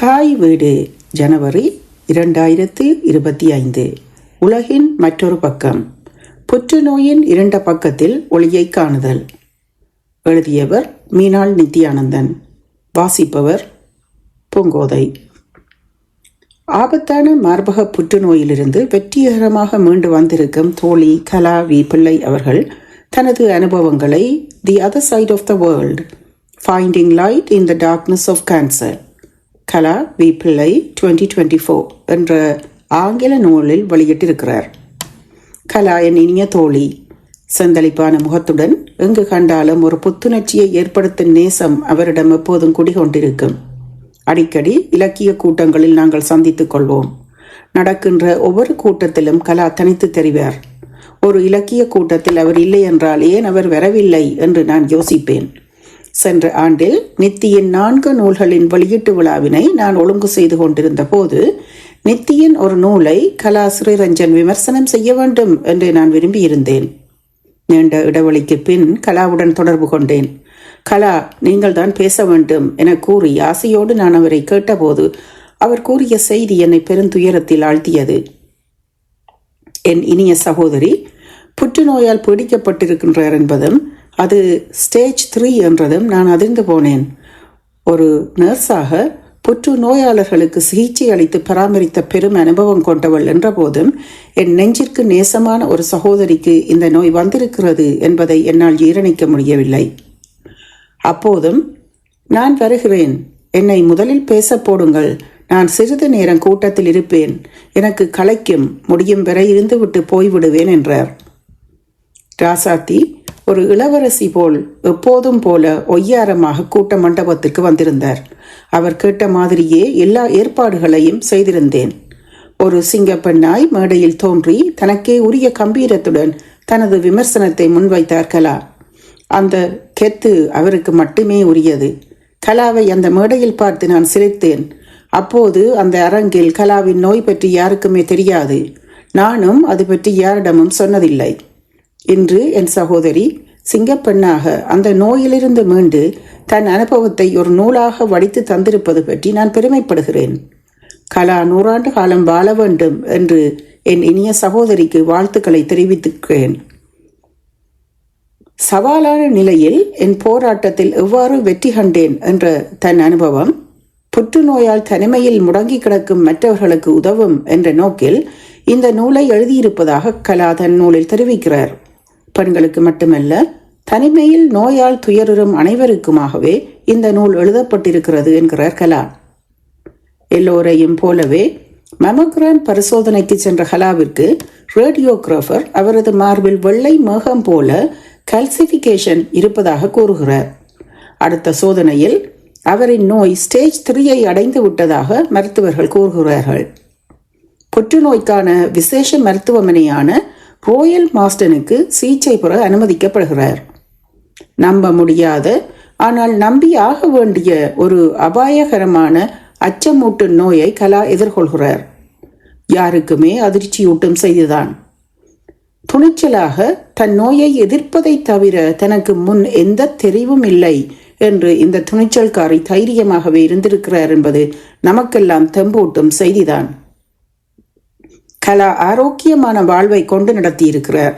தாய் வீடு ஜனவரி இரண்டாயிரத்து இருபத்தி ஐந்து. உலகின் மற்றொரு பக்கம். புற்றுநோயின் இரண்ட பக்கத்தில் ஒளியை காணுதல். எழுதியவர் மீனாள் நித்யானந்தன் வாசிப்பவர் பூங்கோதை. ஆபத்தான மார்பக புற்றுநோயிலிருந்து வெற்றிகரமாக மீண்டு வந்திருக்கும் தோழி கலா வி. பிள்ளை அவர்கள் தனது அனுபவங்களை the other side of the world finding light in the darkness of cancer Kala V Pillai twenty twenty four என்ற ஆங்கில நூலில் வெளியிட்டிருக்கிறார். கலா என் இனிய தோழி செந்தளிப்பான முகத்துடன் எங்கு கண்டாலும் ஒரு புத்துணர்ச்சியை ஏற்படுத்தும் நேசம் அவரிடம் எப்போதும் குடிகொண்டிருக்கும். அடிக்கடி இலக்கிய கூட்டங்களில் நாங்கள் சந்தித்துக் கொள்வோம். நடக்கின்ற ஒவ்வொரு கூட்டத்திலும் கலா தனித்து தெரிவார். ஒரு இலக்கிய கூட்டத்தில் அவர் இல்லை என்றால் ஏன் அவர் வரவில்லை என்று நான் யோசிப்பேன். சென்ற ஆண்டில் நித்தியின் நான்கு நூல்களின் வெளியீட்டு விழாவினை நான் ஒழுங்கு செய்து கொண்டிருந்த போது நித்தியின் ஒரு நூலை கலா ஸ்ரீரஞ்சன் விமர்சனம் செய்ய வேண்டும் என்று நான் விரும்பியிருந்தேன். நீண்ட இடைவெளிக்கு பின் கலாவுடன் தொடர்பு கொண்டேன். கலா நீங்கள் தான் பேச வேண்டும் என கூறி ஆசையோடு நான் அவரை கேட்டபோது அவர் கூறிய செய்தி என்னை பெருந்துயரத்தில் ஆழ்த்தியது. என் இனிய சகோதரி புற்றுநோயால் பீடிக்கப்பட்டிருக்கின்றார் என்பதும் அது ஸ்டேஜ் த்ரீ என்றதும் நான் அதிர்ந்து போனேன். ஒரு நர்ஸாக புற்று நோயாளர்களுக்கு சிகிச்சை அளித்து பராமரித்த பெரும் அனுபவம் கொண்டவள் என்றபோதும் என் நெஞ்சிற்கு நேசமான ஒரு சகோதரிக்கு இந்த நோய் வந்திருக்கிறது என்பதை என்னால் ஜீரணிக்க முடியவில்லை. அப்போதும் நான் வருகிறேன். என்னை முதலில் பேச போடுங்கள். நான் சிறிது நேரம் கூட்டத்தில் இருப்பேன். எனக்கு களைக்கும் முடியும் வரை இருந்துவிட்டு போய்விடுவேன் என்றார். ராசாத்தி ஒரு இளவரசி போல் எப்போதும் போல ஒய்யாரமாக கூட்ட மண்டபத்துக்கு வந்திருந்தார். அவர் கேட்ட மாதிரியே எல்லா ஏற்பாடுகளையும் செய்திருந்தேன். ஒரு சிங்கப்பெண்ணாய் மேடையில் தோன்றி தனக்கே உரிய கம்பீரத்துடன் தனது விமர்சனத்தை முன்வைத்தார் கலா. அந்த கெத்து அவருக்கு மட்டுமே உரியது. கலாவை அந்த மேடையில் பார்த்து நான் சிரித்தேன். அப்போது அந்த அரங்கில் கலாவின் நோய் பற்றி யாருக்குமே தெரியாது. நானும் அது பற்றி யாரிடமும் சொன்னதில்லை. இன்று என் சகோதரி சிங்கப்பெண்ணாக அந்த நோயிலிருந்து மீண்டு தன் அனுபவத்தை ஒரு நூலாக வடித்து தந்திருப்பது பற்றி நான் பெருமைப்படுகிறேன். கலா நூறாண்டு காலம் வாழ வேண்டும் என்று என் இனிய சகோதரிக்கு வாழ்த்துக்களை தெரிவித்துக்கிறேன். சவாலான நிலையில் என் போராட்டத்தில் எவ்வாறு வெற்றி கண்டேன் என்ற தன் அனுபவம் புற்றுநோயால் தனிமையில் முடங்கி கிடக்கும் மற்றவர்களுக்கு உதவும் என்ற நோக்கில் இந்த நூலை எழுதியிருப்பதாக கலா தன் நூலில் தெரிவிக்கிறார். பெண்களுக்கு மட்டுமல்ல தனிமையில் நோயால் துயருறும் அனைவருக்குமாகவே இந்த நூல் எழுதப்பட்டிருக்கிறது என்கிறார் கலா. எல்லோரையும் போலவே மெமோகிராம் பரிசோதனைக்கு சென்ற கலாவிற்கு ரேடியோகிராஃபர் அவரது மார்பில் வெள்ளை மேகம் போல கல்சிபிகேஷன் இருப்பதாக கூறுகிறார். அடுத்த சோதனையில் அவரின் நோய் ஸ்டேஜ் த்ரீயை அடைந்து விட்டதாக மருத்துவர்கள் கூறுகிறார்கள். புற்றுநோய்க்கான விசேஷ மருத்துவமனையான ரோயல் மாஸ்டனுக்கு சிகிச்சை பெற அனுமதிக்கப்படுகிறார். நம்ப முடியாத ஆனால் நம்பியாக வேண்டிய ஒரு அபாயகரமான அச்சமூட்டும் நோயை கலா எதிர்கொள்கிறார். யாருக்குமே அதிர்ச்சியூட்டும் செய்திதான். துணிச்சலாக தன் நோயை எதிர்ப்பதை தவிர தனக்கு முன் எந்த தெரிவும் இல்லை என்று இந்த துணிச்சல்காரி தைரியமாகவே இருந்திருக்கிறார் என்பது நமக்கெல்லாம் தெம்பூட்டும் செய்திதான். கலா ஆரோக்கியமான வாழ்வை கொண்டு நடத்தியிருக்கிறார்.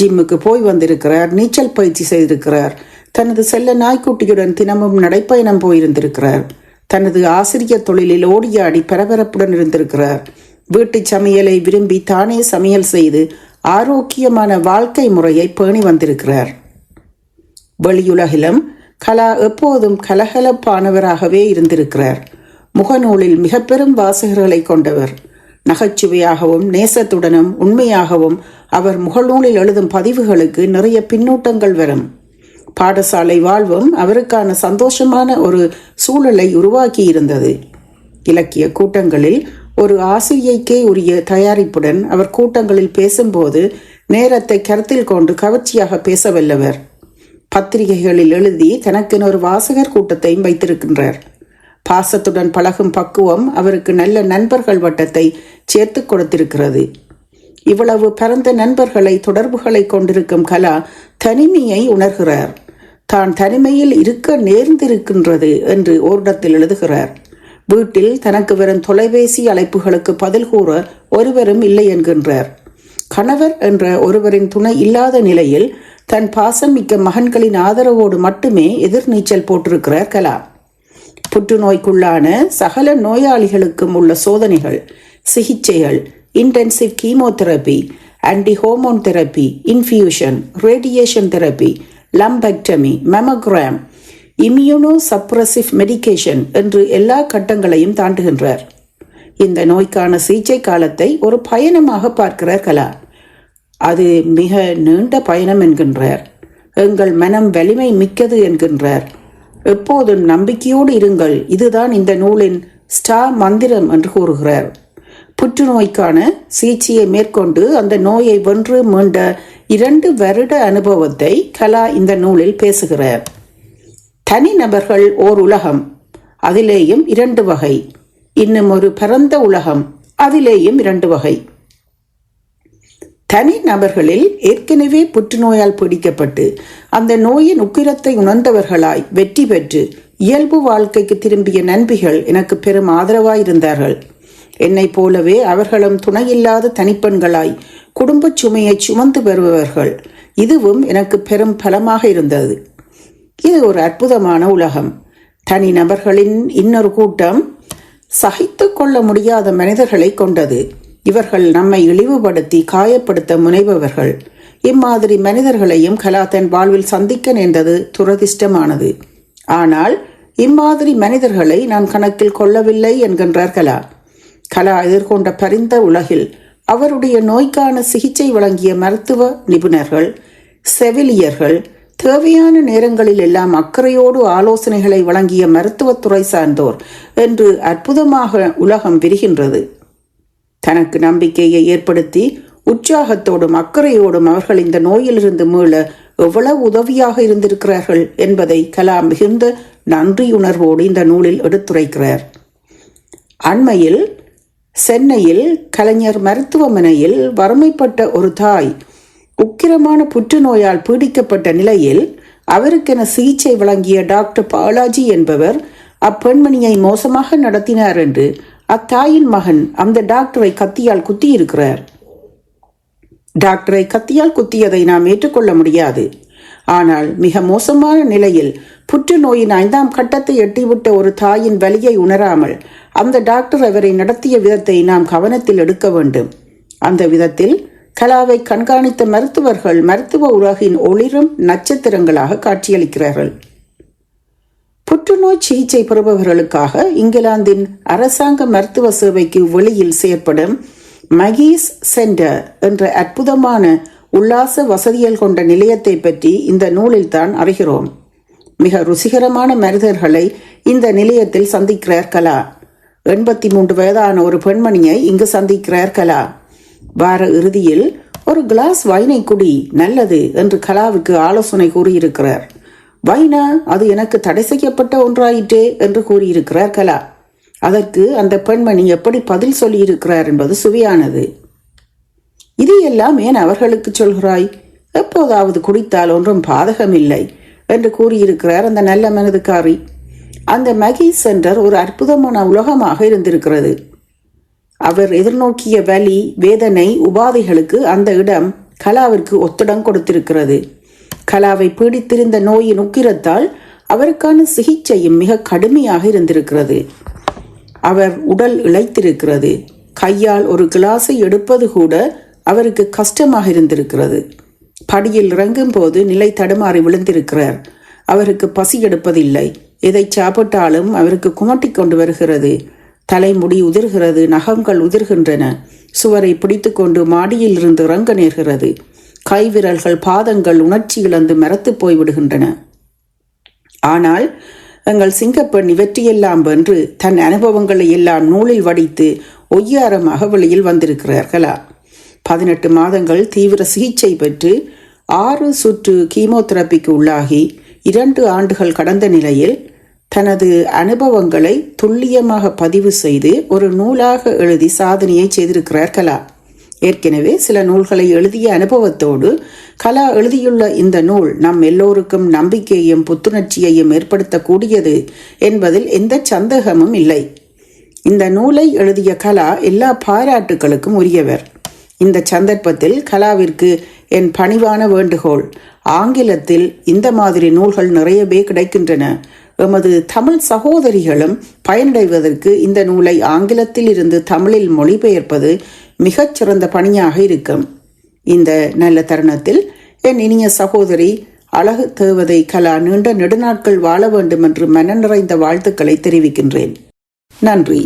ஜிம்முக்கு போய் வந்திருக்கிறார் நீச்சல் பயிற்சி செய்திருக்கிறார். தனது செல்ல நாய்க்குட்டியுடன் தினமும் நடைப்பயணம் போயிருந்திருக்கிறார். தனது ஆசிரியர் தொழிலில் ஓடியாடி பரபரப்புடன் இருந்திருக்கிறார். வீட்டு சமையலை விரும்பி தானே சமையல் செய்து ஆரோக்கியமான வாழ்க்கை முறையை பேணி வந்திருக்கிறார். வெளியுலகிலும் கலா எப்போதும் கலகலப்பானவராகவே இருந்திருக்கிறார். முகநூலில் மிக பெரும் வாசகர்களை கொண்டவர். நகைச்சுவையாகவும் நேசத்துடனும் உண்மையாகவும் அவர் முகநூலில் எழுதும் பதிவுகளுக்கு நிறைய பின்னூட்டங்கள் வரும். பாடசாலை வாழ்வும் அவருக்கான சந்தோஷமான ஒரு சூழலை உருவாக்கி இருந்தது இலக்கிய கூட்டங்களில் ஒரு ஆசிரியைக்கே உரிய தயாரிப்புடன் அவர் கூட்டங்களில் பேசும்போது நேரத்தை கருத்தில் கொண்டு கவர்ச்சியாக பேச வல்லவர். பத்திரிகைகளில் எழுதி தனக்கென ஒரு வாசகர் கூட்டத்தையும் வைத்திருக்கின்றார். பாசத்துடன் பழகும் பக்குவம் அவருக்கு நல்ல நண்பர்கள் வட்டத்தை சேர்த்து கொடுத்திருக்கிறது. இவ்வளவு பரந்த நண்பர்களை தொடர்புகளை கொண்டிருக்கும் கலா தனிமையை உணர்கிறார். தான் தனிமையில் இருக்க நேர்ந்திருக்கின்றது என்று ஓரிடத்தில் எழுதுகிறார். வீட்டில் தனக்கு வரும் தொலைபேசி அழைப்புகளுக்கு பதில் கூற ஒருவரும் இல்லை என்கின்றார். கணவர் என்ற ஒருவரின் துணை இல்லாத நிலையில் தன் பாசம் மிக்க மகன்களின் ஆதரவோடு மட்டுமே எதிர்நீச்சல் போட்டிருக்கிறார் கலாம் புற்றுநோய்க்குள்ளான சகல நோயாளிகளுக்கும் உள்ள சோதனைகள் சிகிச்சைகள் intensive chemotherapy anti hormone therapy infusion radiation therapy lumpectomy mammogram immunosuppressive medication என்று எல்லா கட்டங்களையும் தாண்டுகின்றார். இந்த நோய்க்கான சிகிச்சை காலத்தை ஒரு பயணமாக பார்க்கிறார் கலா. அது மிக நீண்ட பயணம் என்கின்றார். எங்கள் மனம் வலிமை மிக்கது என்கின்றார். எப்போதும் நம்பிக்கையோடு இருங்கள். இதுதான் இந்த நூலின் ஸ்டா மந்திரம் என்று கூறுகிறார். புற்றுநோய்க்கான சிகிச்சையை மேற்கொண்டு அந்த நோயை வென்று மீண்ட இரண்டு வருட அனுபவத்தை கலா இந்த நூலில் பேசுகிறார். தனிநபர்கள் ஓர் உலகம் அதிலேயும் இரண்டு வகை. இன்னும் ஒரு பரந்த உலகம் அதிலேயும் இரண்டு வகை. தனி நபர்களில் ஏற்கனவே புற்றுநோயால் பிடிக்கப்பட்டு அந்த நோயின் உக்கிரத்தை உணர்ந்தவர்களாய் வெற்றி பெற்று இயல்பு வாழ்க்கைக்கு திரும்பிய நண்பிகள் எனக்கு பெரும் ஆதரவாயிருந்தார்கள். என்னை போலவே அவர்களும் துணையில்லாத தனிப்பெண்களாய் குடும்பச் சுமையை சுமந்து வருபவர்கள். இதுவும் எனக்கு பெரும் பலமாக இருந்தது. இது ஒரு அற்புதமான உலகம். தனி நபர்களின் இன்னொரு கூட்டம் சகித்து கொள்ள முடியாத மனிதர்களை கொண்டது. இவர்கள் நம்மை இழிவுபடுத்தி காயப்படுத்த முனைபவர்கள். இம்மாதிரி மனிதர்களையும் கலா தன் வாழ்வில் சந்திக்க நேர்ந்தது துரதிர்ஷ்டமானது. ஆனால் இம்மாதிரி மனிதர்களை நான் கணக்கில் கொள்ளவில்லை என்கின்றார் கலா. கலா எதிர்கொண்ட பரிந்த உலகில் அவருடைய நோய்க்கான சிகிச்சை வழங்கிய மருத்துவ நிபுணர்கள் செவிலியர்கள் தேவையான நேரங்களில் எல்லாம் அக்கறையோடு ஆலோசனைகளை வழங்கிய மருத்துவத்துறை சார்ந்தோர் என்று அற்புதமாக உலகம் விரிகின்றது. தனக்கு நம்பிக்கையை ஏற்படுத்தி உற்சாகத்தோடும் அக்கறையோடும் அவர்கள் இந்த நோயிலிருந்து மீள எவ்வளவு உதவியாக இருந்திருக்கிறார்கள் என்பதை கலாம் மிகுந்த நன்றியுணர்வோடு இந்த நூலில் எடுத்துரைக்கிறார். அண்மையில் சென்னையில் கலைஞர் மருத்துவமனையில் வறுமைப்பட்ட ஒரு தாய் உக்கிரமான புற்றுநோயால் பீடிக்கப்பட்ட நிலையில் அவருக்கென சிகிச்சை வழங்கிய டாக்டர் பாலாஜி என்பவர் அப்பெண்மணியை மோசமாக நடத்தினார் என்று அத்தாயின் மகன் அந்த டாக்டரை கத்தியால் குத்தியிருக்கிறார். டாக்டரை கத்தியால் குத்தியதை நாம் ஏற்றுக்கொள்ள முடியாது. ஆனால் மிக மோசமான நிலையில் புற்றுநோயின் ஐந்தாம் கட்டத்தை எட்டிவிட்ட ஒரு தாயின் வலியை உணராமல் அந்த டாக்டர் அவரை நடத்திய விதத்தை நாம் கவனத்தில் எடுக்க வேண்டும். அந்த விதத்தில் கலாவை கண்காணித்த மருத்துவர்கள் மருத்துவ உலகின் ஒளிரும் நட்சத்திரங்களாக காட்சியளிக்கிறார்கள். புற்றுநோய் சிகிச்சை பெறுபவர்களுக்காக இங்கிலாந்தின் அரசாங்க மருத்துவ சேவைக்கு வெளியில் செயற்படும் மகீஸ் சென்டர் என்ற அற்புதமான உல்லாச வசதிகள் கொண்ட நிலையத்தை பற்றி இந்த நூலில் தான் அறிகிறோம். மிக ருசிகரமான மனிதர்களை இந்த நிலையத்தில் சந்திக்கிறார் கலா. எண்பத்தி மூன்று வயதான ஒரு பெண்மணியை இங்கு சந்திக்கிறார் கலா. வார இறுதியில் ஒரு கிளாஸ் வைனை குடி நல்லது என்று கலாவுக்கு ஆலோசனை கூறியிருக்கிறார். வைனா அது எனக்கு தடை செய்யப்பட்ட ஒன்றாயிற்றே என்று கூறியிருக்கிறார் கலா. அதற்கு அந்த பெண்மணி எப்படி பதில் சொல்லியிருக்கிறார் என்பது சுவையானது. இதையெல்லாம் ஏன் அவர்களுக்கு சொல்கிறாய்? எப்போதாவது குடித்தால் ஒன்றும் பாதகமில்லை என்று கூறியிருக்கிறார் அந்த நல்ல மனதுக்காரி. அந்த மகி சென்டர் ஒரு அற்புதமான உலகமாக இருந்திருக்கிறது. அவர் எதிர்நோக்கிய வலி வேதனை உபாதைகளுக்கு அந்த இடம் கலாவிற்கு ஒத்திடம் கொடுத்திருக்கிறது. கலாவை பீடித்திருந்த நோயின் உக்கிரத்தால் அவருக்கான சிகிச்சையும் மிக கடுமையாக இருந்திருக்கிறது. அவர் உடல் இழைத்திருக்கிறது கையால் ஒரு கிளாஸை எடுப்பது கூட அவருக்கு கஷ்டமாக இருந்திருக்கிறது. படியில் இறங்கும் போது நிலை தடுமாறி விழுந்திருக்கிறார். அவருக்கு பசி எடுப்பதில்லை. எதை சாப்பிட்டாலும் அவருக்கு குமட்டி கொண்டு வருகிறது. தலைமுடி உதிர்கிறது நகங்கள் உதிர்கின்றன. சுவரை பிடித்துக்கொண்டு மாடியில் இருந்து இறங்க நேர்கிறது. கைவிரல்கள் பாதங்கள் உணர்ச்சி இழந்து மரத்து போய்விடுகின்றன ஆனால் எங்கள் சிங்கப்பெண் இவற்றையெல்லாம் வென்று தன் அனுபவங்களை எல்லாம் நூலில் வடித்து ஒய்யாரமாக வெளியில் வந்திருக்கிறார்களா? பதினெட்டு மாதங்கள் தீவிர சிகிச்சை பெற்று ஆறு சுற்று கீமோதெரப்பிக்கு உள்ளாகி இரண்டு ஆண்டுகள் கடந்த நிலையில் தனது அனுபவங்களை துல்லியமாக பதிவு செய்து ஒரு நூலாக எழுதி சாதனையை செய்திருக்கிறார் கலா ஏற்கனவே சில நூல்களை எழுதிய அனுபவத்தோடு கலா எழுதியுள்ள இந்த நூல் நம் எல்லோருக்கும் நம்பிக்கையையும் புத்துணர்ச்சியையும் ஏற்படுத்தக்கூடியது என்பதில் எந்த சந்தேகமும் இல்லை. இந்த நூலை எழுதிய கலா எல்லா பாராட்டுகளுக்கும் உரியவர். இந்த சந்தர்ப்பத்தில் கலாவிற்கு என் பணிவான வேண்டுகோள் ஆங்கிலத்தில் இந்த மாதிரி நூல்கள் நிறையவே கிடைக்கின்றன. எமது தமிழ் சகோதரிகளும் பயனடைவதற்கு இந்த நூலை ஆங்கிலத்தில் இருந்து தமிழில் மொழிபெயர்ப்பது மிகச்சிறந்த பணியாக இருக்கும். இந்த நல்ல தருணத்தில் என் இனிய சகோதரி அழகு தேவதை கலா நீண்ட நெடுநாட்கள் வாழ வேண்டும் என்று மன நிறைந்த வாழ்த்துக்களை தெரிவிக்கின்றேன். நன்றி.